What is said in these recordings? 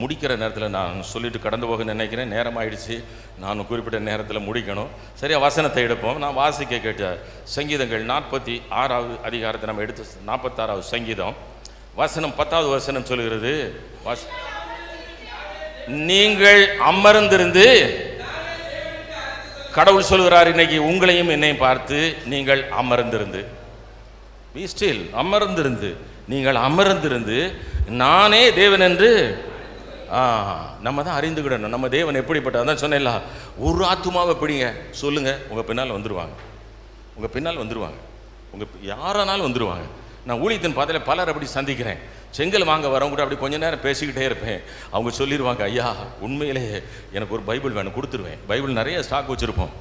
முடிக்கிற நேரத்தில் நான் சொல்லிட்டு கடந்து போக நினைக்கிறேன். நேரம் ஆயிடுச்சு நான் குறிப்பிட்ட நேரத்தில் முடிக்கணும். சரியா வசனத்தை எடுப்போம். நான் வாசிக்க கேட்ட சங்கீதங்கள் நாற்பத்தி ஆறாவது அதிகாரத்தை நம்ம எடுத்து நாற்பத்தாறாவது சங்கீதம். வசனம் பத்தாவது வசனம் சொல்கிறது வாச நீங்கள் அமர்ந்திருந்து கடவுள் சொல்கிறார் இன்னைக்கு உங்களையும் என்னையும் பார்த்து நீங்கள் அமர்ந்திருந்து. வி ஸ்டில் அமர்ந்திருந்து. நீங்கள் அமர்ந்திருந்து நானே தேவன் என்று நம்ம தான் அறிந்துக்கிடணும் நம்ம தேவன் எப்படிப்பட்ட அதான் சொன்னேன்ல. ஒரு ஆத்துமாவை பிடிங்க. சொல்லுங்க. உங்கள் பின்னால் வந்துடுவாங்க உங்கள் பின்னால் வந்துடுவாங்க உங்கள் யாரானாலும் வந்துடுவாங்க நான் ஊழியத்தின் பாதையில் பலர் அப்படி சந்திக்கிறேன். செங்கல் வாங்க வரவங்க கூட அப்படி கொஞ்ச நேரம் பேசிக்கிட்டே இருப்பேன். அவங்க சொல்லிடுவாங்க ஐயா உண்மையிலேயே எனக்கு ஒரு பைபிள் வேணும் கொடுத்துருவேன். பைபிள் நிறைய ஸ்டாக் வச்சுருப்போம்.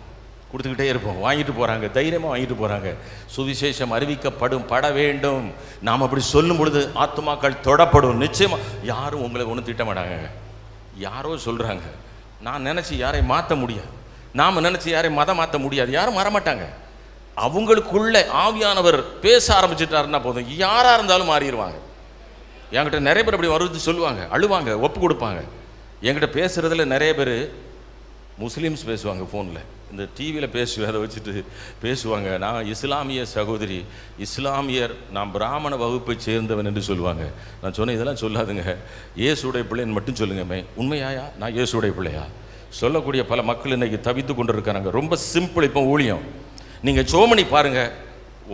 கொடுத்துக்கிட்டே இருப்போம். வாங்கிட்டு போகிறாங்க தைரியமாக வாங்கிட்டு போகிறாங்க சுவிசேஷம் அறிவிக்கப்படும் பட வேண்டும். நாம் அப்படி சொல்லும் பொழுது ஆத்மாக்கள் தொடப்படும். நிச்சயமாக யாரும் உங்களை ஒன்றும் திட்ட மாட்டாங்க. யாரோ சொல்கிறாங்க நான் நினச்சி யாரையும் மாற்ற முடியாது. நாம் நினச்சி யாரையும் மதம் மாற்ற முடியாது. யாரும் வரமாட்டாங்க. அவங்களுக்குள்ளே ஆவியானவர் பேச ஆரம்பிச்சிட்டாருன்னா போதும். யாராக இருந்தாலும் மாறிடுவாங்க. என்கிட்ட நிறைய பேர் அப்படி வருது சொல்லுவாங்க அழுவாங்க ஒப்பு கொடுப்பாங்க. என்கிட்ட பேசுகிறதுல நிறைய பேர் முஸ்லீம்ஸ் பேசுவாங்க ஃபோனில் இந்த டிவியில் பேசுவேன் அதை வச்சுட்டு பேசுவாங்க. நான் இஸ்லாமிய சகோதரி இஸ்லாமியர் நான் பிராமண வகுப்பை சேர்ந்தவன் என்று சொல்லுவாங்க. நான் சொன்னேன் இதெல்லாம் சொல்லாதுங்க. இயேசுடைய பிள்ளைன்னு மட்டும் சொல்லுங்கம்மே உண்மையாயா? நான் இயேசுடைய பிள்ளையா? சொல்லக்கூடிய பல மக்கள் இன்னைக்கு தவித்து கொண்டு இருக்கிறாங்க ரொம்ப சிம்பிள் இப்போ ஊழியம். நீங்கள் சோமனி பாருங்கள்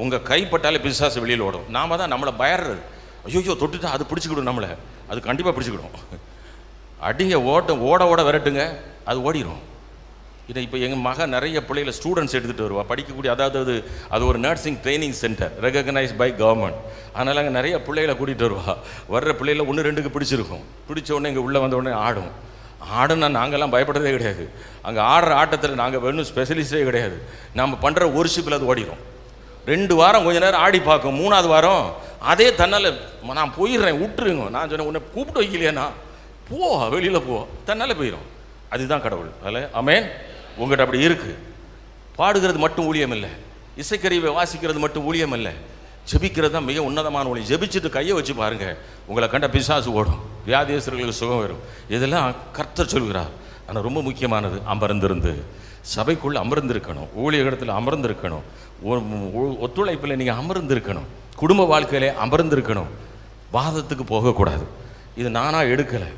உங்கள் கைப்பட்டாலே பிசாசு வெளியில் ஓடும். நாம தான் நம்மளை பயறது. ஐயோ தொட்டுட்டா அது பிடிச்சிக்கிடும் நம்மளை. அது கண்டிப்பாக பிடிச்சிக்கிடும். அடிங்க ஓட்டம் ஓட ஓட விரட்டுங்க. அது ஓடிடும் இதை இப்போ எங்கள் மகன் நிறைய பிள்ளைகளை ஸ்டூடெண்ட்ஸ் எடுத்துகிட்டு வருவா. படிக்கக்கூடிய அதாவது அது அது ஒரு nursing training centre recognise by government அதனால் அங்கே நிறைய பிள்ளைகளை கூட்டிகிட்டு வருவா. வர்ற பிள்ளைகளை ஒன்று ரெண்டுக்கு பிடிச்சிருக்கும். பிடிச்ச உடனே இங்கே உள்ளே வந்த உடனே ஆடும். ஆடுனா நாங்கள்லாம் பயப்படுறதே கிடையாது. அங்கே ஆடுற ஆட்டத்தில் நாங்கள் வேணும் ஸ்பெஷலிஸ்டே கிடையாது. நம்ம பண்ணுற ஒர்ஷிப்பில் அது ஓடிடும் ரெண்டு வாரம் கொஞ்ச நேரம் ஆடி பார்க்கும். மூணாவது வாரம் அதே தன்னால் நான் போயிடுறேன் விட்டுருங்க. நான் சொன்னேன் உன்னை கூப்பிட்டு வைக்கலையாண்ணா போ வெளியில் போ. தன்னால் போயிடும் அதுதான் கடவுள். அதில் அமேன் உங்கள்கிட்ட அப்படி இருக்குது பாடுகிறது மட்டும் ஊழியம் இல்லை இசைக்கருவியை வாசிக்கிறது மட்டும் ஊழியம் இல்லை ஜெபிக்கிறது தான் மிக உன்னதமான ஊழியம். ஜெபிச்சுட்டு கையை வச்சு பாருங்கள் உங்களை கண்ட பிசாசு ஓடும். வியாதியஸ்தர்களுக்கு சுகம் வரும். இதெல்லாம் கர்த்தர் சொல்கிறார். ஆனால் ரொம்ப முக்கியமானது அமர்ந்திருந்து. சபைக்குள்ளே அமர்ந்திருக்கணும். ஊழியகத்தில் அமர்ந்திருக்கணும். ஒத்துழைப்பில் நீங்கள் அமர்ந்திருக்கணும். குடும்ப வாழ்க்கையிலே அமர்ந்திருக்கணும். வாதத்துக்கு போகக்கூடாது. இது நானாக எடுக்கலை.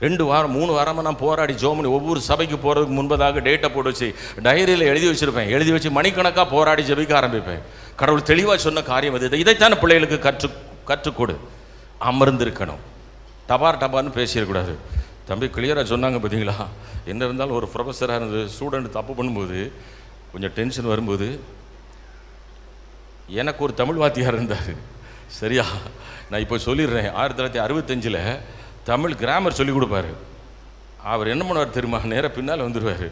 ரெண்டு வாரம் மூணு வாரமாக நான் போராடி ஜோமனி ஒவ்வொரு சபைக்கு போகிறதுக்கு முன்பதாக டேட்டை போட்டு வச்சு டைரியில் எழுதி வச்சுருப்பேன். எழுதி வச்சு மணிக்கணக்காக போராடி ஜபிக்க ஆரம்பிப்பேன். கடவுள் தெளிவாக சொன்ன காரியம் இது இதைத்தான பிள்ளைகளுக்கு கற்று கற்றுக்கொடு. அமர்ந்திருக்கணும். டபார் டபார்னு பேசிடக்கூடாது தம்பி கிளியராக சொன்னாங்க பார்த்தீங்களா என்ன இருந்தாலும் ஒரு ப்ரொஃபஸராக இருந்தது ஸ்டூடெண்ட் தப்பு பண்ணும்போது கொஞ்சம் டென்ஷன் வரும்போது எனக்கு ஒரு தமிழ் வாத்தியார் இருந்தார். சரியா? நான் இப்போ சொல்லிடுறேன். ஆயிரத்தி தொள்ளாயிரத்தி அறுபத்தஞ்சில் தமிழ் கிராமர் சொல்லிக் கொடுப்பாரு. அவர் என்ன பண்ணுவார் தெரியுமா? நேராக பின்னால் வந்துடுவார்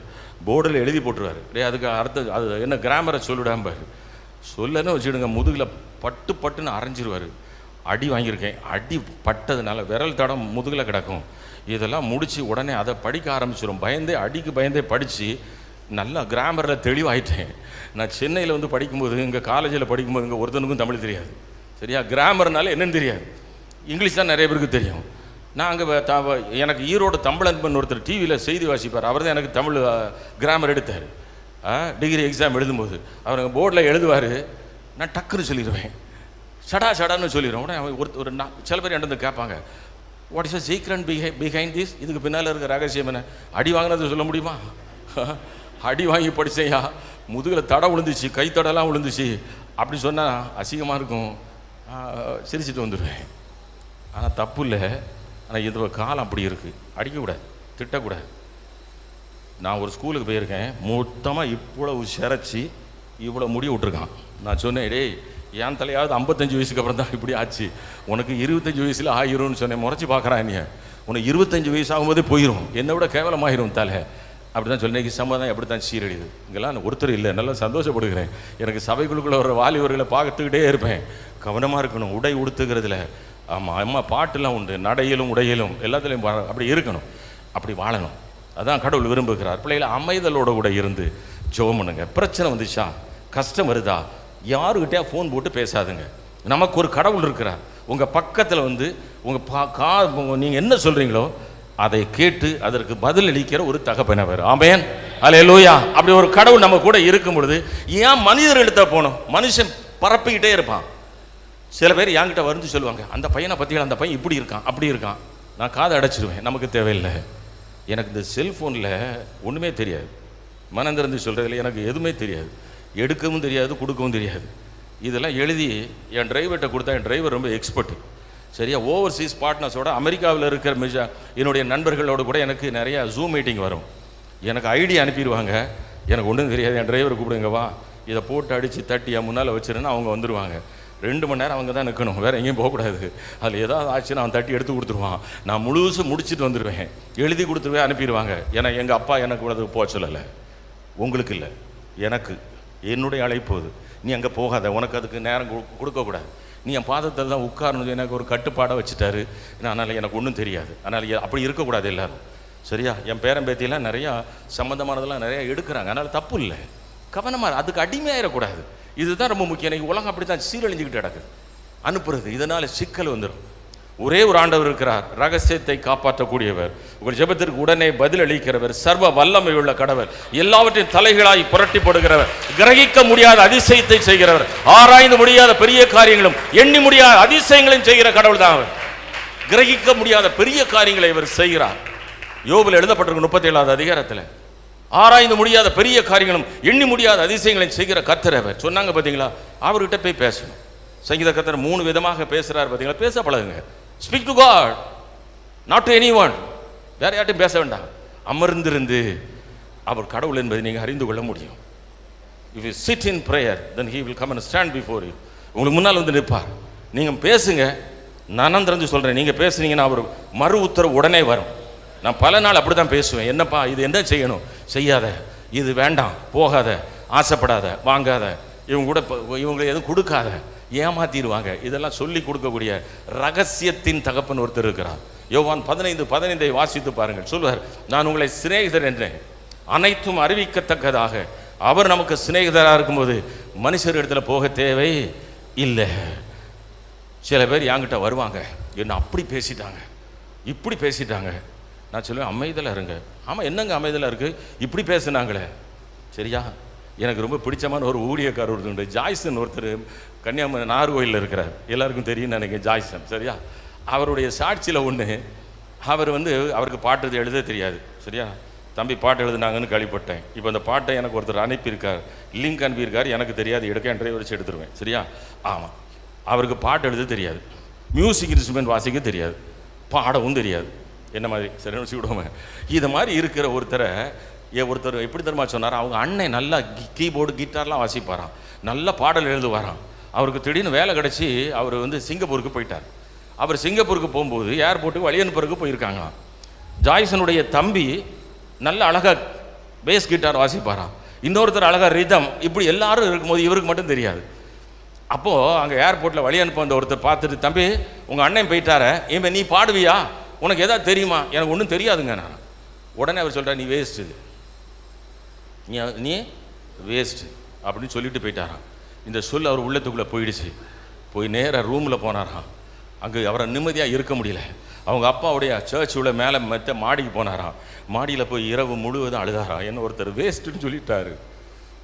போர்டில் எழுதி போட்டுருவார். டே அதுக்கு அர்த்தம் அது என்ன கிராமரை சொல்லிடாம்பார் சொல்லன்னு வச்சுடுங்க முதுகில் பட்டு பட்டுன்னு அரைஞ்சிருவார். அடி வாங்கியிருக்கேன். அடி பட்டதுனால விரல் தடம் முதுகில் கிடக்கும். இதெல்லாம் முடித்து உடனே அதை படிக்க ஆரம்பிச்சிடும் பயந்தே அடிக்கு பயந்தே படித்து நல்லா கிராமரில் தெளிவாயிட்டேன். நான் சென்னையில் வந்து படிக்கும்போது இங்கே காலேஜில் படிக்கும்போது இங்கே ஒருத்தனுக்கும் தமிழ் தெரியாது. சரியா? கிராமர்னால என்னன்னு தெரியாது. இங்கிலீஷ் தான் நிறைய பேருக்கு தெரியும். நான் அங்கே எனக்கு ஈரோடு தம்பளன்பன் ஒருத்தர் டிவியில் செய்தி வாசிப்பார். அவர் தான் எனக்கு தமிழ் கிராமர் எடுத்தார். டிகிரி எக்ஸாம் எழுதும்போது. அவர் அங்கே போர்டில் எழுதுவார். நான் டக்குன்னு சொல்லிடுவேன் சடா சடான்னு சொல்லிடுவேன் உடனே அவன் ஒரு ஒரு சில பேர் என்கிட்ட கேட்பாங்க. வாட் இஸ் அ சீக்ரெட் பிஹை பிஹைண்ட் திஸ் இதுக்கு பின்னால் இருக்க ரகசியம் என்ன? அடி வாங்கினது சொல்ல முடியுமா? அடி வாங்கி படிச்சேயா முதுகில் தடை விழுந்துச்சு கை தடெல்லாம் விழுந்துச்சு அப்படி சொன்னால் அசிங்கமாக இருக்கும். சிரிச்சிட்டு வந்துடுவேன் ஆனால் தப்பு இல்லை. ஆனால் இது காலம் அப்படி இருக்குது அடிக்கக்கூடாது திட்டக்கூடாது நான் ஒரு ஸ்கூலுக்கு போயிருக்கேன். மொத்தமாக இவ்வளவு சிரைச்சி இவ்வளோ முடி விட்ருக்கான் நான் சொன்னேன் டேய் என் தலையாவது ஐம்பத்தஞ்சு வயசுக்கு அப்புறம் தான் இப்படி ஆச்சு. உனக்கு இருபத்தஞ்சு வயசில் ஆயிரும்னு சொன்னேன். முறைச்சி பார்க்குறான் நீ உனக்கு இருபத்தஞ்சு வயசு ஆகும்போதே போயிடும் என்னை விட கேவலமாயிரும் தலை. அப்படி தான் சொல்லி இன்னைக்கு சமாதானம் எப்படி தான் சீரழியுது? இங்கெல்லாம் ஒருத்தர் இல்லை. நல்லா சந்தோஷப்படுகிறேன். எனக்கு சபைக்குழுக்குள்ள வர வாலிபர்களை பார்த்துக்கிட்டே இருப்பேன். கவனமாக இருக்கணும். உடை உடுத்துக்கிறதுல ஆமாம் அம்மா பாட்டுலாம் உண்டு. நடையிலும் உடையிலும் எல்லாத்துலேயும் அப்படி இருக்கணும். அப்படி வாழணும். அதான் கடவுள் விரும்புகிறார். பிள்ளைகளை அமைதலோட கூட இருந்து ஜோம் பண்ணுங்க. பிரச்சனை வந்துச்சா? கஷ்டம் வருதா? யாருக்கிட்டே ஃபோன் போட்டு பேசாதுங்க. நமக்கு ஒரு கடவுள் இருக்கிறார். உங்கள் பக்கத்தில் வந்து உங்கள் பா கா நீங்கள் என்ன சொல்கிறீங்களோ அதை கேட்டு அதற்கு பதில் அளிக்கிற ஒரு தகப்பனவர் ஆமேன். லூயா அப்படி ஒரு கடவுள் நம்ம கூட இருக்கும் பொழுது ஏன் மனிதர் எடுத்த போகணும் மனுஷன் பரப்பிக்கிட்டே இருப்பான். சில பேர் என்கிட்ட வந்து சொல்லுவாங்க அந்த பையனை பற்றிகள் அந்த பையன் இப்படி இருக்கான் அப்படி இருக்கான். நான் காதை அடைச்சிடுவேன் நமக்கு தேவையில்லை. எனக்கு இந்த செல்ஃபோனில் ஒன்றுமே தெரியாது. மனந்திறந்து சொல்கிறதுல எனக்கு எதுவுமே தெரியாது. எடுக்கவும் தெரியாது கொடுக்கவும் தெரியாது. இதெல்லாம் எழுதி என் டிரைவர்கிட்ட கொடுத்தா என் டிரைவர் ரொம்ப எக்ஸ்பர்ட்டு சரியா ஓவர்சீஸ் பார்ட்னர்ஸோட அமெரிக்காவில் இருக்கிற மிஜ என்னுடைய நண்பர்களோட கூட எனக்கு நிறையா ஜூம் மீட்டிங் வரும். எனக்கு ஐடி அனுப்பிடுவாங்க. எனக்கு ஒன்றும் தெரியாது என் டிரைவர் கூப்பிடுங்க வா. இதை போட்டு அடித்து தட்டி என் முன்னால் வச்சிருன்னா அவங்க வந்துடுவாங்க ரெண்டு மணி நேரம் அவங்க தான் நிற்கணும் வேறு எங்கேயும் போகக்கூடாது. அதில் ஏதாவது ஆச்சுன்னா அவன் தட்டி எடுத்து கொடுத்துருவான். நான் முழுசு முடிச்சுட்டு வந்துடுவேன் எழுதி கொடுத்துருவேன் அனுப்பிடுவாங்க. ஏன்னா எங்கள் அப்பா எனக்கு கூட போக சொல்லலை. உங்களுக்கு இல்லை. எனக்கு என்னுடைய அழைப்பு அது. நீ அங்கே போகாத. உனக்கு அதுக்கு நேரம் கொடுக்கக்கூடாது. நீ என் பாதத்தில் தான் உட்காரணும். எனக்கு ஒரு கட்டுப்பாடை வச்சுட்டாரு. அதனால் எனக்கு ஒன்றும் தெரியாது. அதனால் அப்படி இருக்கக்கூடாது எல்லோரும். சரியா? என் பேரன் பேத்தியெல்லாம் நிறையா சம்மந்தமானதெல்லாம் நிறையா எடுக்கிறாங்க. அதனால் தப்பு இல்லை. கவனமாக அதுக்கு அடிமையாயிடக்கூடாது இதுதான் ரொம்ப முக்கியம். இன்னைக்கு உலகம் அப்படி தான் சீரழிஞ்சுக்கிட்டு கிடக்குது அனுப்புறது இதனால் சிக்கல் வந்துடும் ஒரே ஒரு ஆண்டவர் இருக்கிறார். ரகசியத்தை காப்பாற்றக்கூடியவர். உங்கள் ஜெபத்திற்கு உடனே பதில் அளிக்கிறவர். சர்வ வல்லமை உள்ள கடவர் எல்லாவற்றின் தலைகளாய் புரட்டி போடுகிறவர். கிரகிக்க முடியாத அதிசயத்தை செய்கிறவர். ஆராய்ந்து முடியாத பெரிய காரியங்களும் எண்ணி முடியாத அதிசயங்களையும் செய்கிற கடவுள் தான் அவர். கிரகிக்க முடியாத பெரிய காரியங்களை இவர் செய்கிறார். யோபில் எழுதப்பட்டிருக்கும் முப்பத்தி ஏழாவது அதிகாரத்தில். ஆராய்ந்து முடியாத பெரிய காரியங்களும் எண்ணி முடியாத அதிசயங்களையும் செய்கிற கர்த்தர் அவர். சொன்னாங்க பார்த்தீங்களா அவர்கிட்ட போய் பேசணும். சங்கீத கர்த்தர் மூணு விதமாக பேசுகிறார் பார்த்தீங்களா பேச பழகுங்க. Speak to God not to any one வேற யார்ட்டையும் பேச வேண்டாம். அமர்ந்திருந்து அவர் கடவுள் என்பதை நீங்கள் அறிந்து கொள்ள முடியும். If you sit in prayer then he will come and stand before you உங்களுக்கு முன்னால் வந்து நிற்பார். நீங்கள் பேசுங்க. நான் தெரிஞ்சு சொல்கிறேன் நீங்கள் பேசுனீங்கன்னா அவர் மறு உத்தரவு உடனே வரும். நான் பல நாள் அப்படி தான் பேசுவேன். என்னப்பா இது என்ன செய்யணும்? செய்யாத இது வேண்டாம் போகாத ஆசைப்படாத வாங்காத இவங்க கூட இப்போ இவங்களை எதுவும் கொடுக்காத ஏமாத்திடுவாங்க. இதெல்லாம் சொல்லி கொடுக்கக்கூடிய ரகசியத்தின் தகப்பன் ஒருத்தர் இருக்கிறார். யோவான் பதினைந்து பதினைந்தை வாசித்து பாருங்கள். சொல்வார் நான் உங்களை சிநேகிதர் என்றேன். அனைத்தும் அறிவிக்கத்தக்கதாக. அவர் நமக்கு சிநேகிதராக இருக்கும்போது மனுஷர் இடத்துல போக தேவை இல்லை. சில பேர் என்கிட்ட வருவாங்க. என்ன அப்படி பேசிட்டாங்க? இப்படி பேசிட்டாங்க. நான் சொல்லுவேன் அமைதியில் இருங்க. ஆமாம் என்னங்க அமைதியில் இருக்குது இப்படி பேசுனாங்களே. சரியா? எனக்கு ரொம்ப பிடிச்சமான ஒரு ஊழியக்காரர் ஒருத்தர் உண்டு. ஜாய்சன் ஒருத்தர் கன்னியாகுமரி நார்கோயிலில் இருக்கிறார். எல்லாருக்கும் தெரியும்னு நினைக்கிறேன் ஜாய்சன். சரியா? அவருடைய சாட்சியில் ஒன்று அவர் வந்து அவருக்கு பாட்டு எழுத தெரியாது. சரியா? தம்பி பாட்டு எழுதுனாங்கன்னு கழிப்பட்டேன். இப்போ அந்த பாட்டை எனக்கு ஒருத்தர் அனுப்பியிருக்கார். லிங்க் அனுப்பியிருக்கார். எனக்கு தெரியாது. எடுக்க என்றே வச்சு எடுத்துருவேன். சரியா? ஆமாம் அவருக்கு பாட்டு எழுத தெரியாது. மியூசிக் இன்ஸ்ட்ருமெண்ட் வாசிக்க தெரியாது. பாடவும் தெரியாது. என்ன மாதிரி? சரி வச்சு விடுவோமே. இது மாதிரி இருக்கிற ஒருத்தரை ஏ ஒருத்தர் எப்படி தெரியுமா சொன்னார்? அவங்க அண்ணன் நல்லா கீபோர்டு கிட்டார்லாம் வாசிப்பாராம். நல்ல பாடல் எழுதுவாராம். அவருக்கு திடீர்னு வேலை கிடச்சி அவர் வந்து சிங்கப்பூருக்கு போயிட்டார். அவர் சிங்கப்பூருக்கு போகும்போது ஏர்போர்ட்டுக்கு வழி அனுப்புறதுக்கு போயிருக்காங்களாம். ஜாய்சனுடைய தம்பி நல்ல அழகாக பேஸ் கிட்டார் வாசிப்பாராம். இன்னொருத்தர் அழகா ரிதம் இப்படி எல்லாரும் இருக்கும்போது இவருக்கு மட்டும் தெரியாது. அப்போது அங்கே ஏர்போர்ட்டில் வழி அனுப்ப வந்த ஒருத்தர் பார்த்துட்டு தம்பி உங்கள் அண்ணன் போயிட்டார இவன் நீ பாடுவியா? உனக்கு எதாவது தெரியுமா? எனக்கு ஒன்றும் தெரியாதுங்க நான். உடனே அவர் சொல்கிறார் நீ வேஸ்ட்டு நீ நீ வேஸ்ட்டு அப்படின்னு சொல்லிட்டு போயிட்டாராம். இந்த சொல் அவர் உள்ளத்துக்குள்ளே போயிடுச்சு. போய் நேராக ரூமில் போனாராம். அங்கே அவரை நிம்மதியாக இருக்க முடியல. அவங்க அப்பாவுடைய சர்ச் உள்ள மேலே மெத்த மாடிக்கு போனாராம். மாடியில் போய் இரவு முழுவதும் அழுதாராம். என்ன ஒருத்தர் வேஸ்ட்டுன்னு சொல்லிட்டாரு.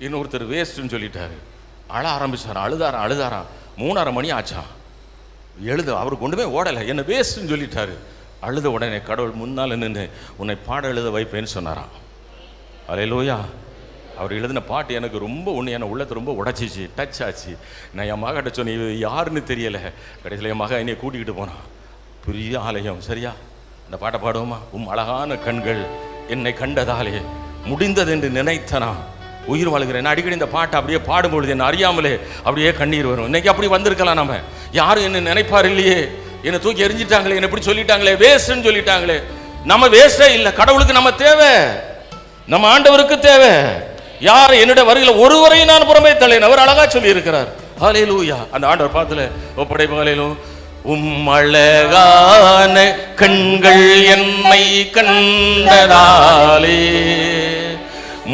இன்னொருத்தர் வேஸ்ட்டுன்னு சொல்லிட்டாரு. அழ ஆரம்பித்தார் அழுதாராம் அழுதாராம். மூணரை மணி ஆச்சான் எழுத அவர் கொண்டு போய் ஓடலை. என்ன வேஸ்ட்டுன்னு சொல்லிட்டாரு. அழுத உடனே கடவுள் முன்னால் நின்று உன்னை பாட எழுத வைப்பேன்னு சொன்னாராம். அலையிலோயா அவர் எழுதின பாட்டு எனக்கு ரொம்ப ஒன்று என் உள்ளத்தை ரொம்ப உடைச்சிச்சு டச் ஆச்சு. நான் என் மகிட்ட சொன்னேன் இது யாருன்னு தெரியலை. கடைசியில் என் மக என்னையை கூட்டிக்கிட்டு போனான். பெரிய ஆலயம் சரியா? அந்த பாட்டை பாடுவோமா? உம் அழகான கண்கள் என்னை கண்டதாலே முடிந்தது என்று நினைத்தனா உயிர் வாழ்கிறேன். அடிக்கடி இந்த பாட்டை அப்படியே பாடும்பொழுது என்ன அறியாமலே அப்படியே கண்ணீர் வரும். இன்னைக்கு அப்படி வந்திருக்கலாம் நம்ம யாரும் என்ன நினைப்பார் இல்லையே. என்னை தூக்கி எரிஞ்சிட்டாங்களே என்ன இப்படி சொல்லிட்டாங்களே வேஸ்ட்னு சொல்லிட்டாங்களே. நம்ம வேஸ்டே இல்லை கடவுளுக்கு நம்ம தேவை. நம்ம ஆண்டவருக்கு தேவை. யார் என்னோட வருகையில் ஒருவரையும் நான் புறமே தள்ளேன் அவர் அழகா சொல்லி இருக்கிறார் ஹalleluya. அந்த ஆண்டவர் பார்த்துல ஒப்படைப்பாலேலும் உம் அழகான கண்கள் என்னை கண்டதாலே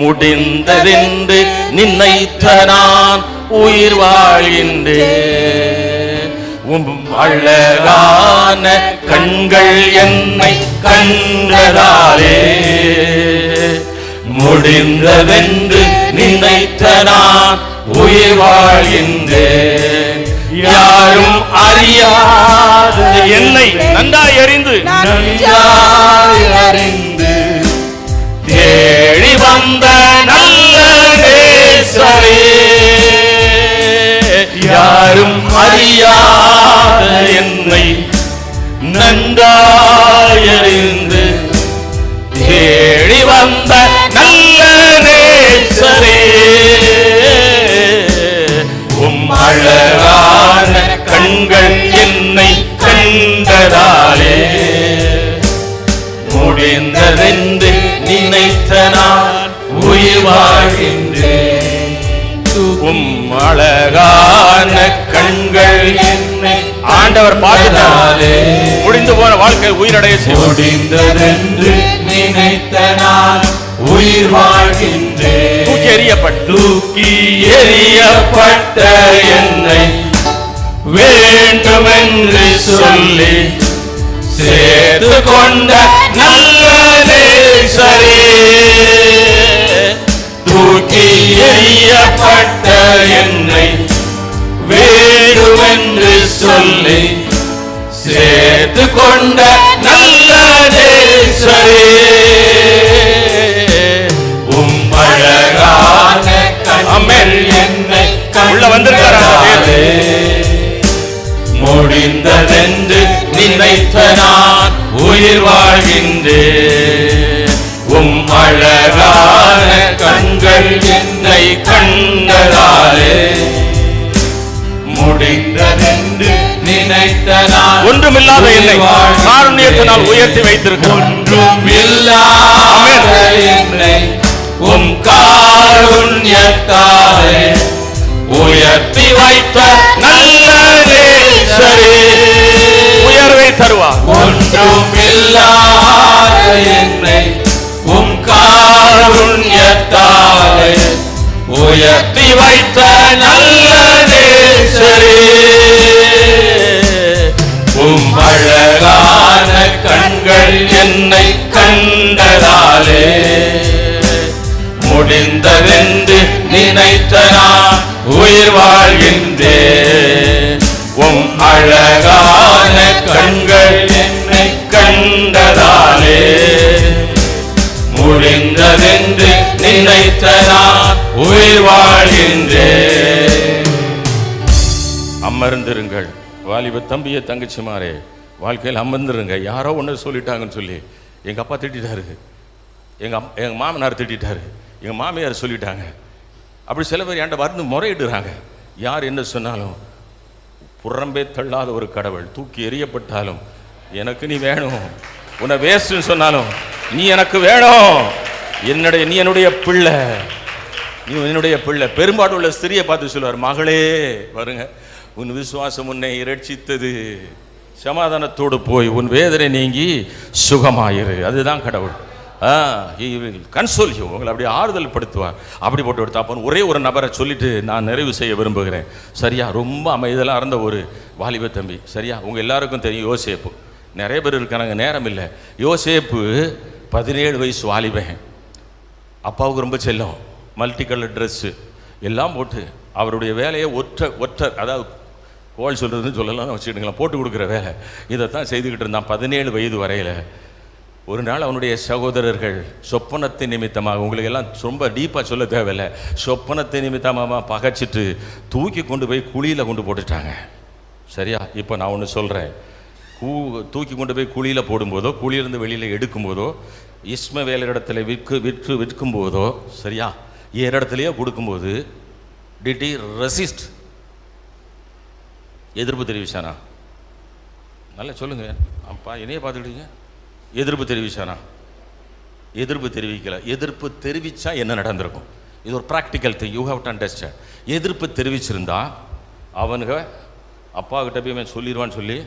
முடிந்ததென்று நினைத்த நான் உயிர் வாழ்கின்றேன். உம் அழகான கண்கள் என்னை கண்டதாலே. முடிந்ததென்று நினைத்த நான் உயிர் வாழ்கின்றேன் யாரும் அறியாத. என்னை நன்றாய் அறிந்து. நன்றாய் அறிந்து தேடி வந்த நல்ல நேசரே. யாரும் அறியாத என்னை நன்றாயறிந்து தேடி வந்த நல்ல நேசரே. உம் அழகான கண்கள் என்னை கண்டதாலே. முடிந்ததென்று நினைத்த நான் உயிர் வாழ்கின்றேன் உம் அழகான கண்கள் என்னை ஆண்டவர் பார்த்தாலே முடிந்து போன வாழ்க்கை உயிரடைய முடிந்ததென்று நினைத்த நான் உயிர் வாழ்கின்றேன். தூக்கி எறியப்பட்டு தூக்கி எறியப்பட்ட என்னை வேண்டுமென்று சொல்லி சேர்த்து கொண்ட நல்ல நேசரே தூக்கி எறியப்பட்ட என்னை கொண்ட நல்ல நேசரே உம் அழகான கண்கள் என்னை உள்ள வந்திருக்காரா முடிந்ததென்று நினைத்த நான் உயிர் வாழ்கின்றேன் உம் அழகான கண்கள் என்னை கண்டதாலே. முடிந்ததென்று நினைத்த நான் ஒன்றுமில்லாத என்னை காருண்யத்தினால் உயர்த்தி வைத்திருக்கிறார் ஒன்றும் இல்லாத என்னை உம் காருண்யத்தாலே உயர்த்தி வைத்த நல்ல நேசரே. உயர்வை தருவார். ஒன்றும் இல்லாத என்னை உம் காருண்யத்தாலே உயர்த்தி வைத்த நல்ல நேசரே உம் அழகான கண்கள் என்னை கண்டதாலே. முடிந்ததென்று நினைத்தனா உயிர் வாழ்கின்றேன். அமர்ந்திருங்கள் வாலிப தம்பிய தங்கச்சிமாரே வாழ்க்கையில் அமர்ந்துருங்க. யாரோ ஒன்று சொல்லிட்டாங்கன்னு சொல்லி எங்கள் அப்பா திட்டிட்டாரு. எங்கள் அம் எங்கள் மாமனார் திட்டாரு எங்கள் மாமியார் சொல்லிட்டாங்க. அப்படி சில பேர் என்கிட்ட வந்து முறையிடுறாங்க. யார் என்ன சொன்னாலும் புறம்பே தள்ளாத ஒரு கடவுள் தூக்கி எறியப்பட்டாலும் எனக்கு நீ வேணும். உன்னை வேஸ்ட்னு சொன்னாலும் நீ எனக்கு வேணும். என்னுடைய நீ என்னுடைய பிள்ளை. நீ என்னுடைய பிள்ளை. பெரும்பாடு உள்ள ஸ்திரியை பார்த்து சொல்லுவார் மகளே வருங்க உன் விசுவாசம் உன்னை இரட்சித்தது. சமாதானத்தோடு போய் உன் வேதனை நீங்கி சுகமாயிரு. அதுதான் கடவுள். கன்சோல் யூ உங்களை அப்படியே ஆறுதல் படுத்துவார். அப்படி போட்டு எடுத்து ஒரே ஒரு நபரை சொல்லிட்டு நான் நிறைவு செய்ய விரும்புகிறேன். சரியா? ரொம்ப அமைதலாக இருந்த ஒரு வாலிப தம்பி. சரியா? உங்கள் எல்லாருக்கும் தெரியும் யோசேப்பு. நிறைய பேர் இருக்காங்க. நேரம் இல்லை. யோசேப்பு பதினேழு வயசு வாலிபன். அப்பாவுக்கு ரொம்ப செல்லம். மல்டி கலர் ட்ரெஸ்ஸு எல்லாம் போட்டு அவருடைய வேலையை ஒற்ற ஒற்றர் அதாவது கோல் சொல்கிறதுன்னு சொல்லலாம் வச்சுக்கிட்டுங்களா போட்டு கொடுக்குற வேலை. இதை தான் செய்துக்கிட்டு இருந்தான் பதினேழு வயது வரையில். ஒரு நாள் அவனுடைய சகோதரர்கள் சொப்பனத்தின் நிமித்தமாக உங்களுக்கு எல்லாம் ரொம்ப டீப்பாக சொல்ல தேவையில்லை. சொப்பனத்தை நிமித்தமாக பகைச்சிட்டு தூக்கி கொண்டு போய் குழியில் கொண்டு போட்டுட்டாங்க. சரியா? இப்போ நான் ஒன்று சொல்கிறேன் கூ தூக்கி கொண்டு போய் குழியில் போடும்போதோ குழியிலிருந்து வெளியில் எடுக்கும்போதோ இஸ்ம இடத்துல விற்கு விற்று விற்கும்போதோ சரியா? ஏற இடத்துலையோ கொடுக்கும்போது டிடி ரெசிஸ்ட் எதிர்ப்பு தெரிவிச்சானா? நல்லா சொல்லுங்கள் அப்பா என்னைய பார்த்துக்கிட்டீங்க? எதிர்ப்பு தெரிவிச்சானா? எதிர்ப்பு தெரிவிக்கல. எதிர்ப்பு தெரிவிச்சா என்ன நடந்திருக்கும்? இது ஒரு practical thing you have to understand எதிர்ப்பு தெரிவிச்சிருந்தா அவனுங்க அப்பா கிட்ட போய் இவன் சொல்லிடுவான்னு சொல்லி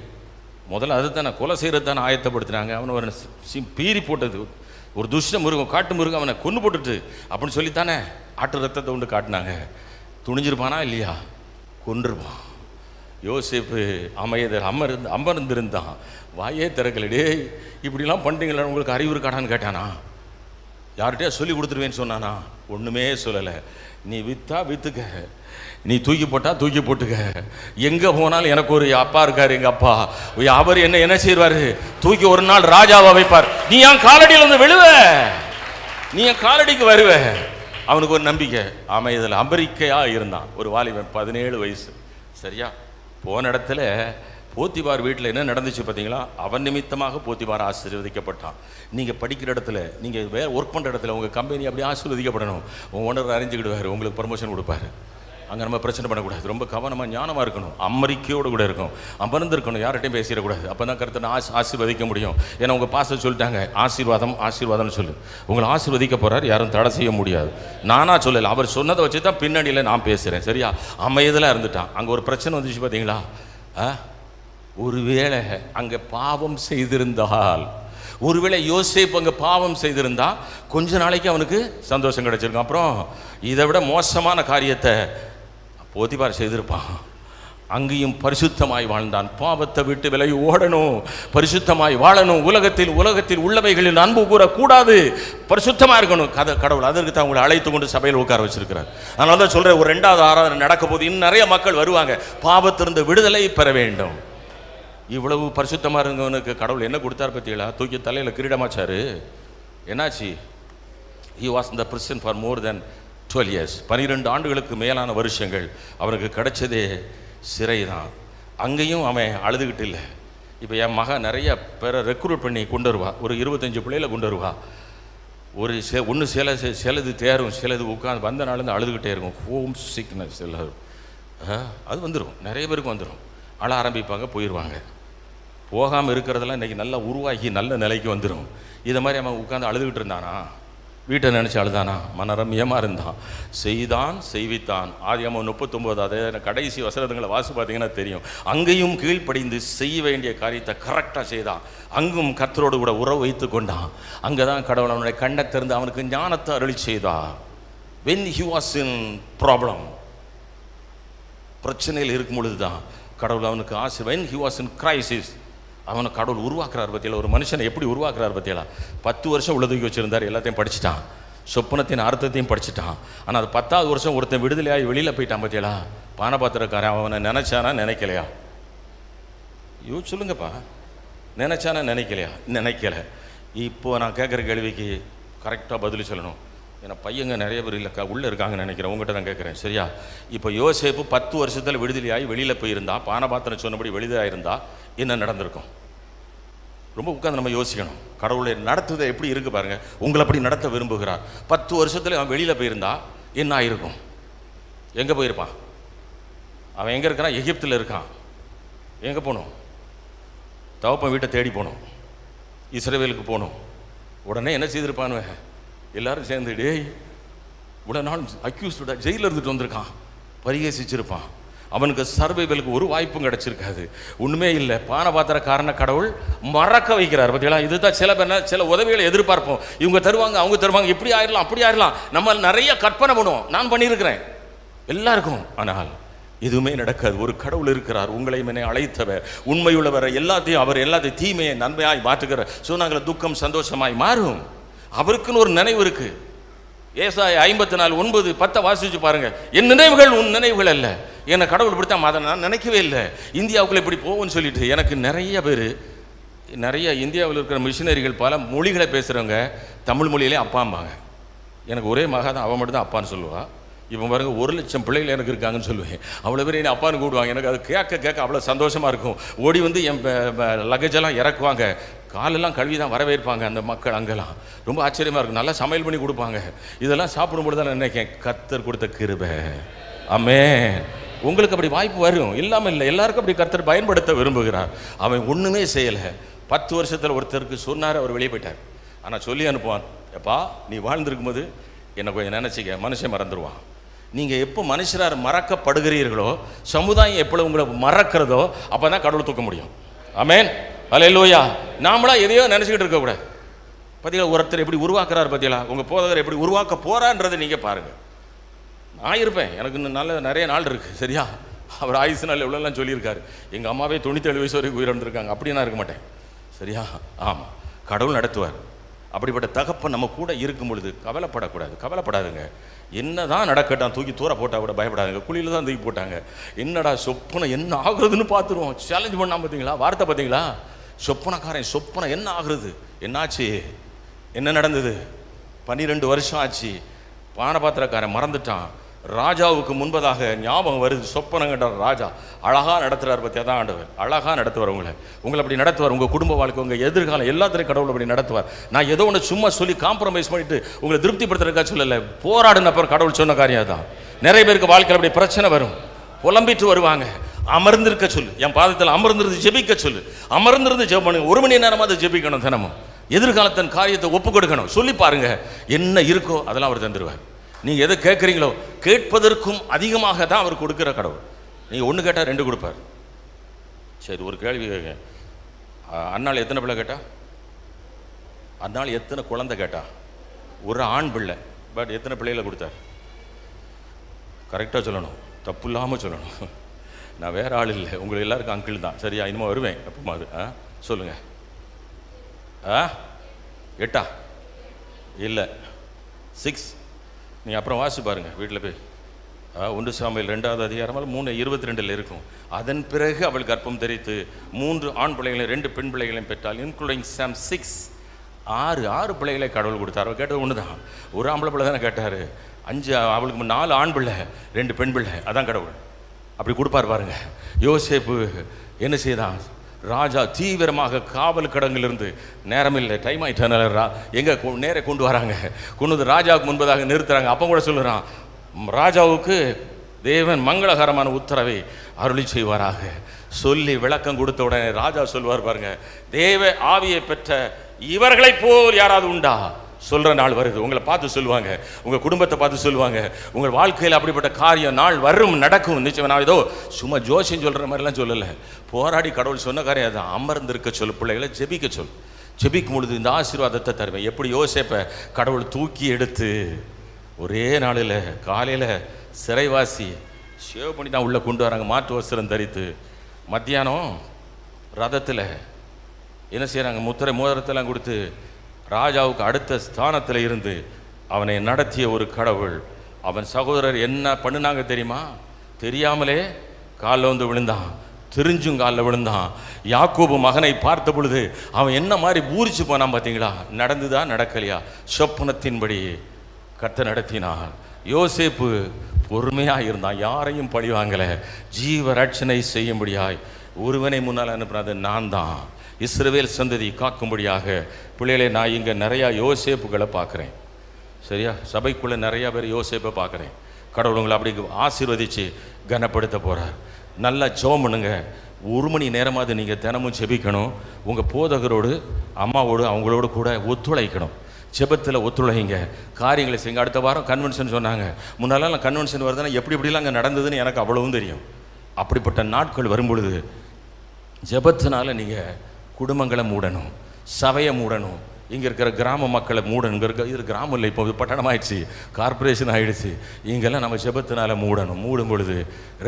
முதல்ல அது தானே கொலை செய்கிறது தானே ஆயத்தப்படுத்தினாங்க. அவனை ஒரு சி- பீறி போட்டது. ஒரு துஷ்ட மிருகம் காட்டு மிருகம் அவனை கொண்டு போட்டுட்டு அப்படின்னு சொல்லித்தானே ஆட்டு ரத்தத்தை கொண்டு காட்டினாங்க. துணிஞ்சிருப்பானா இல்லையா? கொண்டிருப்பான் யோசிப்பு அமையதர் அமர்ந்து அமர்ந்திருந்தான். வாயே திறக்கலடே. இப்படிலாம் பண்ணுறீங்களா உங்களுக்கு அறிவு இருக்காடான்னு கேட்டானா? யார்கிட்டயா சொல்லி கொடுத்துருவேன்னு சொன்னானா? ஒன்றுமே சொல்லலை. நீ வித்தா வித்துக்க. நீ தூக்கி போட்டால் தூக்கி போட்டுக்க. எங்கே போனாலும் எனக்கு ஒரு அப்பா இருக்கார் எங்கள் அப்பா. அவர் என்ன என்ன செய்வார்? தூக்கி ஒரு நாள் ராஜாவை வைப்பார். நீ என் காலடியில் வந்து விழுவ? நீ என் காலடிக்கு வருவ? அவனுக்கு ஒரு நம்பிக்கை. ஆமாம் இதில் அமெரிக்கையாக இருந்தான். ஒரு வாலிபன் பதினேழு வயசு. சரியா? போன இடத்துல போத்திபார் வீட்டில் என்ன நடந்துச்சு பார்த்தீங்களா அவன் நிமித்தமாக போத்திபார் ஆசீர்வதிக்கப்பட்டான். நீங்கள் படிக்கிற இடத்துல நீங்கள் வேறு ஒர்க் பண்ணுற இடத்துல உங்கள் கம்பெனி அப்படியே ஆசீர்வதிக்கப்படணும். உங்கள் ஓனர் அறிஞ்சுக்கிடுவார் உங்களுக்கு ப்ரமோஷன் கொடுப்பாரு. அங்கே நம்ம பிரச்சனை பண்ணக்கூடாது. ரொம்ப கவனமாக ஞானமாக இருக்கணும். அமரிக்கையோடு கூட இருக்கும் அமர்ந்திருக்கணும் யார்கிட்டையும் பேசிடக்கூடாது. அப்போ தான் கருத்தை ஆசி ஆசீர்வதிக்க முடியும். ஏன்னா உங்கள் பாச சொல்லிட்டாங்க ஆசீர்வாதம் ஆசீர்வாதம்னு சொல்லு. உங்களை ஆசீர்வதிக்க போகிறார் யாரும் தடை செய்ய முடியாது. நானாக சொல்லலை. அவர் சொன்னதை வச்சு தான் பின்னணியில் நான் பேசுகிறேன் சரியா? அமையதில் இருந்துட்டான். அங்கே ஒரு பிரச்சனை வந்துச்சு பார்த்தீங்களா ஆ? ஒருவேளை அங்கே பாவம் செய்திருந்தால் ஒருவேளை யோசிப்பு அங்கே பாவம் செய்திருந்தா கொஞ்ச நாளைக்கு அவனுக்கு சந்தோஷம் கிடைச்சிருக்கும். அப்புறம் இதை விட மோசமான காரியத்தை போதிபார் செய்திருப்பான். அங்கேயும் பரிசுத்தமாய் வாழ்ந்தான். பாவத்தை விட்டு விலகி ஓடணும். பரிசுத்தமாய் வாழணும். உலகத்தில் உலகத்தில் உள்ளவைகளில் அன்பு கூறக்கூடாது. பரிசுத்தமாக இருக்கணும். கதை கடவுள் அதற்கு தான் உங்களை அழைத்து கொண்டு சபையில் உட்கார வச்சிருக்கிறார். அதனால தான் சொல்கிறேன் ஒரு ரெண்டாவது ஆராதனை நடக்க போது இன்னும் நிறைய மக்கள் வருவாங்க. பாவத்திலிருந்து விடுதலை பெற வேண்டும். இவ்வளவு பரிசுத்தமாக இருந்தவனுக்கு கடவுள் என்ன கொடுத்தார் பற்றியலா தூக்கி தலையில் கிரீடமாச்சாரு என்னாச்சு? He was the prison for more than twelve years பன்னிரெண்டு ஆண்டுகளுக்கு மேலான வருஷங்கள். அவனுக்கு கிடைச்சதே சிறை தான் அங்கேயும் அவன் அழுதுகிட்டு இல்லை. இப்போ என் மகன் நிறைய பேரை ரெக்ரூட் பண்ணி கொண்டு வருவா. ஒரு இருபத்தஞ்சி பிள்ளையில கொண்டு வருவா. ஒரு சே ஒன்று சில சிலது தேரும் சிலது உட்காந்து வந்த நாள்லேருந்து அழுதுகிட்டே இருக்கும். ஹோம் சிக்னஸ் எல்லோரும். அது வந்துடும் நிறைய பேருக்கு வந்துடும் அழ ஆரம்பிப்பாங்க போயிடுவாங்க. போகாமல் இருக்கிறதெல்லாம் இன்றைக்கி நல்லா உருவாகி நல்ல நிலைக்கு வந்துடும் இதை மாதிரி அவன் உட்காந்து அழுதுகிட்டு இருந்தானா? வீட்டை நினச்சி அழுதானா மனரம்யமாக இருந்தான் செய்தான் செய்வித்தான். ஆதியமாக முப்பத்தொம்போது அதே கடைசி வசனங்களை வாசி பார்த்தீங்கன்னா தெரியும். அங்கேயும் கீழ்ப்படிந்து செய்ய வேண்டிய காரியத்தை கரெக்டாக செய்தான். அங்கும் கத்தரோடு கூட உறவு வைத்து கொண்டான். அங்கே தான் கடவுள் அவனுடைய கண்ணை திறந்து அவனுக்கு ஞானத்தை அருளி செய்தா. When he was in problem பிரச்சனையில் இருக்கும் பொழுது தான் கடவுள் அவனுக்கு ஆசை when he was in crisis அவனை கடவுள் உருவாக்குறார் பத்தியில? ஒரு மனுஷனை எப்படி உருவாக்குறார் பத்தியலா? பத்து வருஷம் உள்ளதுக்கு வச்சிருந்தார் எல்லாத்தையும் படிச்சுட்டான். சொப்பனத்தின் அர்த்தத்தையும் படிச்சுட்டான். ஆனால் அது பத்தாவது வருஷம் ஒருத்தன் விடுதலையாகி வெளியில் போயிட்டான் பத்தியலா? பானபாத்திரக்காரன் அவனை நினச்சானா நினைக்கலையா? யோ சொல்லுங்கப்பா. நினச்சானா நினைக்கலையா? நினைக்கல. இப்போ நான் கேட்குற கேள்விக்கு கரெக்டாக பதில் சொல்லணும். ஏன்னா பையங்க நிறைய பேர் இல்லைக்கா உள்ளே இருக்காங்கன்னு நினைக்கிறேன். உங்கள்கிட்ட தான் கேட்குறேன் சரியா? இப்போ யோசேப்பு பத்து வருஷத்தில் விடுதலையாகி வெளியில் போயிருந்தா பானபாத்திரம் சொன்னபடி வெளியாக இருந்தால் என்ன நடந்திருக்கும்? ரொம்ப உட்காந்து நம்ம யோசிக்கணும். கடவுளை நடத்துவதை எப்படி இருக்குது பாருங்கள் உங்களை அப்படி நடத்த விரும்புகிறார். பத்து வருஷத்தில் அவன் வெளியில் போயிருந்தா என்ன ஆயிருக்கும்? எங்கே போயிருப்பான்? அவன் எங்கே இருக்கான்? எகிப்தில் இருக்கான். எங்கே போகணும்? தவப்பன் வீட்டை தேடி போகணும். இஸ்ரேவேலுக்கு போகணும். உடனே என்ன செய்திருப்பானுவ எல்லாரும் சேர்ந்து டேய் உடனே நாள் அக்யூஸ்டோட ஜெயிலில் இருந்துட்டு வந்திருக்கான். பரிகசிச்சிருப்பான். அவனுக்கு சர்வைவலுக்கு ஒரு வாய்ப்பும் கிடைச்சிருக்காது. ஒன்றுமே இல்லை. பானபாத்திரக்காரன கடவுள் மறக்க வைக்கிறார். பார்த்தீங்களா இதுதான் சில பேர் சில உதவிகளை எதிர்பார்ப்போம். இவங்க தருவாங்க அவங்க தருவாங்க. இப்படி ஆயிடலாம் அப்படி ஆயிடலாம் நம்ம நிறைய கற்பனை பண்ணுவோம். நான் பண்ணியிருக்கிறேன். எல்லாருக்கும். ஆனால் எதுவுமே நடக்காது. ஒரு கடவுள் இருக்கிறார். உங்களையும் என்னை அழைத்தவர். உண்மையுள்ளவர் எல்லாத்தையும் அவர் எல்லாத்தையும் தீமையை நன்மையாய் ஸோ நாங்கள் துக்கம் சந்தோஷமாய் மாறும். அவருக்குன்னு ஒரு நினைவு இருக்குது ஏசாய ஐம்பத்தி நாலு ஒன்பது பத்தை வாசிச்சு பாருங்க. என் நினைவுகள் உன் நினைவுகள் அல்ல. என்னை கடவுள் இப்படித்தான் அதை நான் நினைக்கவே இல்லை. இந்தியாவுக்குள்ள இப்படி போகும்னு சொல்லிட்டு எனக்கு நிறைய பேர் நிறைய இந்தியாவில் இருக்கிற மிஷினரிகள் பல மொழிகளை பேசுகிறவங்க தமிழ் மொழியிலே அப்பாம்பாங்க எனக்கு ஒரே மகா தான் அவன் மட்டும் தான் அப்பான்னு சொல்லுவாள் இப்போ பாருங்க ஒரு லட்சம் பிள்ளைகள் எனக்கு இருக்காங்கன்னு சொல்லுவேன். அவ்வளோ பேர் என்னை அப்பான்னு கூடுவாங்க எனக்கு அது கேட்க கேட்க அவ்வளோ சந்தோஷமாக இருக்கும். ஓடி வந்து என் லக்கேஜெல்லாம் இறக்குவாங்க. காலெல்லாம் கழுவி தான் வரவேற்பாங்க அந்த மக்கள் அங்கெல்லாம். ரொம்ப ஆச்சரியமாக இருக்கும் நல்லா சமையல் பண்ணி கொடுப்பாங்க. இதெல்லாம் சாப்பிடும்போது தான் நான் நினைக்கிறேன் கத்தர் கொடுத்த கிருபை. அமே உங்களுக்கு அப்படி வாய்ப்பு வரும். இல்லாமல் இல்லை. எல்லாருக்கும் அப்படி கர்த்தர் பயன்படுத்த விரும்புகிறார். அவன் ஒன்றுமே செய்யலை. பத்து வருஷத்தில் ஒருத்தருக்கு சொன்னார் அவர் வெளியே போயிட்டார். ஆனால் சொல்லி அனுப்புவான் எப்பா நீ வாழ்ந்திருக்கும் போது என்னை கொஞ்சம் நினச்சிக்க. மனுஷன் மறந்துடுவான் நீங்கள் எப்போ மனுஷரார் மறக்கப்படுகிறீர்களோ சமுதாயம் எப்போ உங்களை மறக்கிறதோ அப்போ தான் கடவுள் தூக்க முடியும். அமேன் அல்லேலூயா நாமளா எதையோ நினச்சிக்கிட்டு இருக்கக்கூடாது பார்த்தீங்களா ஒருத்தர் எப்படி உருவாக்குறாரு பார்த்தீங்களா உங்கள் போதகர் எப்படி உருவாக்க போகிறான்றதை நீங்கள் பாருங்கள் நான் இருப்பேன். எனக்கு இன்னும் நல்ல நிறைய நாள் இருக்குது சரியா? அவர் ஆயுசு நாள் எவ்வளோலாம் சொல்லியிருக்காரு. எங்கள் அம்மாவே தொண்ணூத்தேழு வயசு வரைக்கும் உயிரிழந்திருக்காங்க அப்படி நான் இருக்க மாட்டேன். சரியா? ஆமாம் கடவுள் நடத்துவார். அப்படிப்பட்ட தகப்பன் நம்ம கூட இருக்கும் பொழுது கவலைப்படக்கூடாது. கவலைப்படாதுங்க. என்னதான் நடக்கட்டான் தூக்கி தூர போட்டால் கூட பயப்படாதுங்க. குழியில் தான் தூக்கி போட்டாங்க. என்னடா சொப்புனை என்ன ஆகுறதுன்னு பார்த்துருவோம். சேலஞ்ச் பண்ணாம பார்த்தீங்களா வார்த்தை பார்த்தீங்களா சொப்பனக்காரன் சொப்பனை என்ன ஆகுறது? என்னாச்சு? என்ன நடந்தது? பன்னிரெண்டு வருஷம் ஆச்சு. பானபாத்திரக்காரன் மறந்துட்டான். ராஜாவுக்கு முன்பதாக ஞாபகம் வருது சொப்பனங்கன்ற ராஜா. அழகாக நடத்துகிறார் பற்றியா தான் ஆண்டவர். அழகாக நடத்துவார் உங்களை. உங்களை அப்படி நடத்துவார். உங்கள் குடும்ப வாழ்க்கை உங்கள் எதிர்காலம் எல்லாத்திலையும் கடவுள் அப்படி நடத்துவார். நான் ஏதோ ஒன்று சும்மா சொல்லி காம்ப்ரமைஸ் பண்ணிட்டு உங்களை திருப்திப்படுத்துறதுக்கா சொல்லலை. போராடினப்பறம் கடவுள் சொன்ன காரியம் தான் நிறைய பேருக்கு வாழ்க்கையில் அப்படி பிரச்சனை வரும். புலம்பிட்டு வருவாங்க. அமர்ந்திருக்க சொல்லு. என் பாதத்தில் அமர்ந்திருந்து ஜெபிக்க சொல்லு. அமர்ந்திருந்து ஜெபம் பண்ணுங்க ஒரு மணி நேரமாக அதை ஜெபிக்கணும் தினமும். எதிர்காலத்தின் காரியத்தை ஒப்பு கொடுக்கணும். சொல்லி பாருங்க. என்ன இருக்கோ அதெல்லாம் அவர் தந்துடுவார் நீங்கள் எதை கேட்குறீங்களோ கேட்பதற்கும் அதிகமாக தான் அவர் கொடுக்குற கடவுள். நீங்கள் ஒன்று கேட்டால் ரெண்டு கொடுப்பார். சரி ஒரு கேள்வி கேட்க. அண்ணாள் எத்தனை பிள்ளை கேட்டா? அதனால் எத்தனை குழந்தை கேட்டா? ஒரு ஆண் பிள்ளை. பட் எத்தனை பிள்ளைகளை கொடுத்தார்? கரெக்டாக சொல்லணும். தப்பு இல்லாமல் சொல்லணும். நான் வேற ஆள் இல்லை. உங்களுக்கு எல்லாருக்கும் அங்கிள் தான். சரியா? இனிமோ வருவேன். அப்பமா அது? ஆ? சொல்லுங்க. ஆ? எட்டா? இல்லை. சிக்ஸ் நீ அப்புறம் வாசி பாருங்க. வீட்டில் போய். ஒன்று சாமியில் ரெண்டாவது அதிகாரம் மூணு இருபத்தி ரெண்டில் இருக்கும். அதன் பிறகு அவள் கர்ப்பம் தெரித்து மூன்று ஆண் பிள்ளைகளையும் ரெண்டு பெண் பிள்ளைகளையும் பெற்றால் இன்க்ளூடிங் சாம் சிக்ஸ் ஆறு ஆறு பிள்ளைகளை கடவுள் கொடுத்தார். அவர் கேட்டது ஒன்று தான் ஒரு ஆம்பளை பிள்ளை தானே கேட்டார். அஞ்சு அவளுக்கு நாலு ஆண் பிள்ளை ரெண்டு பெண் பிள்ளை. அதான் கடவுள். அப்படி கொடுப்பார் பாருங்க. யோசேப்பு என்ன செய்தான்? ராஜா தீவிரமாக காவல் கடங்கிலிருந்து நேரமில்லை டைம் ஆகிட்டா எங்கே நேர கொண்டு வராங்க. கொண்டு வந்து ராஜாவுக்கு முன்பதாக நிறுத்துறாங்க. அப்போ கூட சொல்லுறான் ராஜாவுக்கு தேவன் மங்களகரமான உத்தரவை அருளி செய்வாராக. சொல்லி விளக்கம் கொடுத்த உடனே ராஜா சொல்வார் பாருங்க தேவ ஆவியை பெற்ற இவர்களைப் போல் யாராவது உண்டா? சொல்கிற நாள் வருது. உங்களை பார்த்து சொல்லுவாங்க. உங்கள் குடும்பத்தை பார்த்து சொல்லுவாங்க. உங்கள் வாழ்க்கையில் அப்படிப்பட்ட காரியம் நாள் வரும் நடக்கும். நிச்சயம் நான் ஏதோ சும்மா ஜோஷியம் சொல்கிற மாதிரிலாம் சொல்லலை. போராடி கடவுள் சொன்ன காரியம் அதை. அமர்ந்திருக்க சொல்லு பிள்ளைகளை ஜெபிக்க சொல். ஜெபிக்கும் பொழுது இந்த ஆசீர்வாதத்தை தருவேன். எப்படி யோசேப்பை? கடவுள் தூக்கி எடுத்து ஒரே நாளில் காலையில் சிறைவாசி சேவ் பண்ணி தான் உள்ளே கொண்டு வராங்க. மாற்று வஸ்திரம் தரித்து. மத்தியானம் ரதத்தில் என்ன செய்கிறாங்க முத்திரை மோதிரத்தெல்லாம் கொடுத்து ராஜாவுக்கு அடுத்த ஸ்தானத்தில் இருந்து அவனை நடத்திய ஒரு கடவுள். அவன் சகோதரர் என்ன பண்ணுனாங்க தெரியுமா? தெரியாமலே காலில் வந்து விழுந்தான். தெரிஞ்சும் காலில் விழுந்தான். யாக்கோபு மகனை பார்த்த பொழுது அவன் என்ன மாதிரி பூரிச்சு போனான் பார்த்தீங்களா நடந்துதா நடக்கலையா? சொப்பனத்தின்படி கத்த நடத்தினான் யோசேப்பு பொறுமையாக இருந்தான். யாரையும் பழி வாங்கலை. ஜீவ ரட்சணை செய்யும்படியாய் ஒருவனை முன்னால் அனுப்புனது நான் தான் இஸ்ரவேல் சந்ததி காக்கும்படியாக பிள்ளைகளை நான் இங்கே நிறையா யோசேப்புகளை பார்க்குறேன். சரியா? சபைக்குள்ளே நிறையா பேர் யோசேப்பை பார்க்குறேன். கடவுள் உங்களை அப்படி ஆசீர்வதித்து கனப்படுத்த போகிறார் நல்லா ஜோமனுங்க. ஒரு மணி நேரமாவது நீங்கள் தினமும் ஜெபிக்கணும். உங்கள் போதகரோடு அம்மாவோடு அவங்களோட கூட ஒத்துழைக்கணும். ஜெபத்தில் ஒத்துழைங்க. காரியங்களை செய்யுங்க. அடுத்த வாரம் கன்வென்ஷன் சொன்னாங்க. முன்னாலாம் கன்வென்ஷன் வருதுன்னா எப்படி எப்படிலாம் அங்கே நடந்ததுன்னு எனக்கு அவ்வளவும் தெரியும். அப்படிப்பட்ட நாட்கள் வரும்பொழுது ஜெபத்தினால நீங்கள் குடும்பங்களை மூடணும் சபையை மூடணும் இங்கே இருக்கிற கிராம மக்களை மூடணும். இங்கே இருக்க இது கிராமம் இல்லை இப்போ பட்டணம் ஆயிடுச்சு கார்ப்பரேஷன் ஆயிடுச்சு. இங்கெல்லாம் நம்ம ஜெபத்தினால மூடணும். மூடும் பொழுது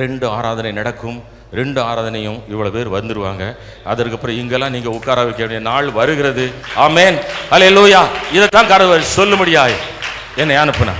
ரெண்டு ஆராதனை நடக்கும் ரெண்டு ஆராதனையும் இவ்வளோ பேர் வந்துடுவாங்க அதற்கப்புறம் இங்கெல்லாம் நீங்கள் உட்கார வைக்க வேண்டிய நாள் வருகிறது. ஆமேன். அல்லேலூயா இதைத்தான் கருவ சொல்லும்படியாய் என்னை அனுப்புனா